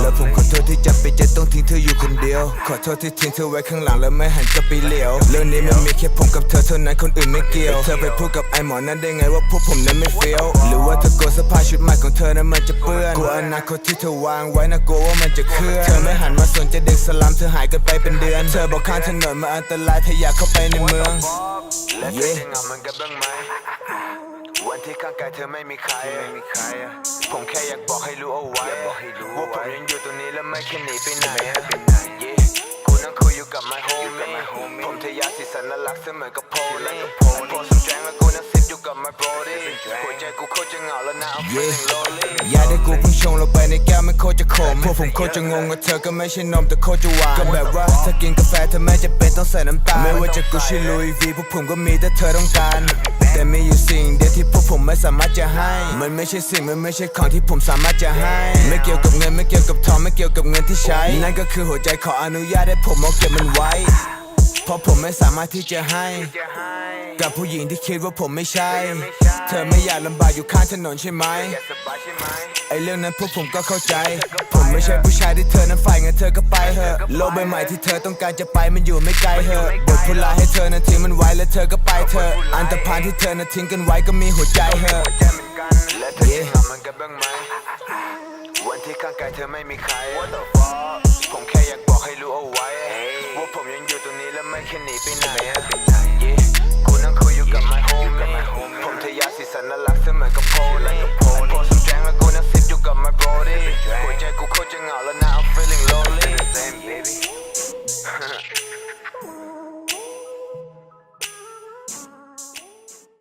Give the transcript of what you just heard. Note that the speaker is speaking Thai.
แล้วผมขอโทษที่จำเป็นจะต้องทิ้งเธออยู่คนเดียว ขอโทษที่ทิ้งเธอไว้ข้างหลังแล้วไม่หันกลับไปเหลียว เรื่องนี้มันมีแค่ผมกับเธอเท่านั้นคนอื่นไม่เกี่ยว เธอไปพูดกับไอ้หมอนั้นได้ไงว่าพวกผมนั้นไม่เฟี้ยว หรือว่าเธอกลัวเสื้อผ้าชุดใหม่ของเธอนั้นมันจะเปื้อนกลัวอนาคตที่เธอวางไว้นะกลัวว่ามันจะเคลื่อน เธอไม่หันมาสนใจเด็กสลัมเธอหายกันไปเป็นเดือน เธอบอกข้างถนนมันอันตรายเธออยากเข้าไปในเมืองและเธอจะเหงาเหมือนกันบ้างไหมวันที่ข้างกายเธอไม่มีใครไม่มีใคร ผมแค่อยากบอกให้รู้เอาไว้ ว่าผมยังอยู่ตรงนี้และไม่แค่หนีไปไหน Yeah กูนั่งคุยอยู่กับ my homie ผมทะยานสีสันน่ารักเสมือนกับโพนี่ กูโคตรจะเหงาแล้ว now I'm feeling lonely ยาได้กูเพิ่งชงลงไปในแก้วไม่โคตรจะขมพวกผมโคตรจะงงว่าเธอก็ไม่ใช่นมแต่โคตรจะหวานก็แบบว่าถ้ากินกาแฟเธอไม่จะเป็นต้องใส่น้ำตาลไม่ว่าจะกูชื่อลุยวีพวกผมก็มีแต่เธอต้องการ แต่มีอยู่สิ่งเดียวที่พวกผมไม่สามารถจะให้ มันไม่ใช่สิ่งมันไม่ใช่ของที่ผมสามารถจะให้ ไม่เกี่ยวกับเงินไม่เกี่ยวกับทองไม่เกี่ยวกับเงินที่ใช้ นั่นก็คือหัวใจขออนุญาตให้ผมเอาเก็บมันไว้ เพราะผมไม่สามารถที่จะให้จะให้ กับผู้หญิงที่คิดว่าผมไม่ใช่ เธอไม่อยากลำบากอยู่ข้างถนนใช่ไหมไอเรื่องนั้นพวกผมก็เข้าใจ ผมไม่ใช่ผู้ชายที่เธอนั้นฝ่ายงั้นเธอก็ไปเถอะโลกใบใหม่ที่เธอต้องการจะไปมันอยู่ไม่ไกลเหอะบทพูดลาให้เธอนั้นทิ้งมันไว้แล้วเธอก็ไปเถอะอันตรพานที่เธอนั้นทิ้งกันไว้ก็มีหัวใจเหอะและเธอจะเหงมือนกันบ้างไหมวันที่ข้างกายเธอไม่มีใคร ไม่แค่หนีไปไหน Yeah กูนั่งคุยอยู่กับ my homie ผมทะยาสีสันน่ารักเสมือนกับโพลี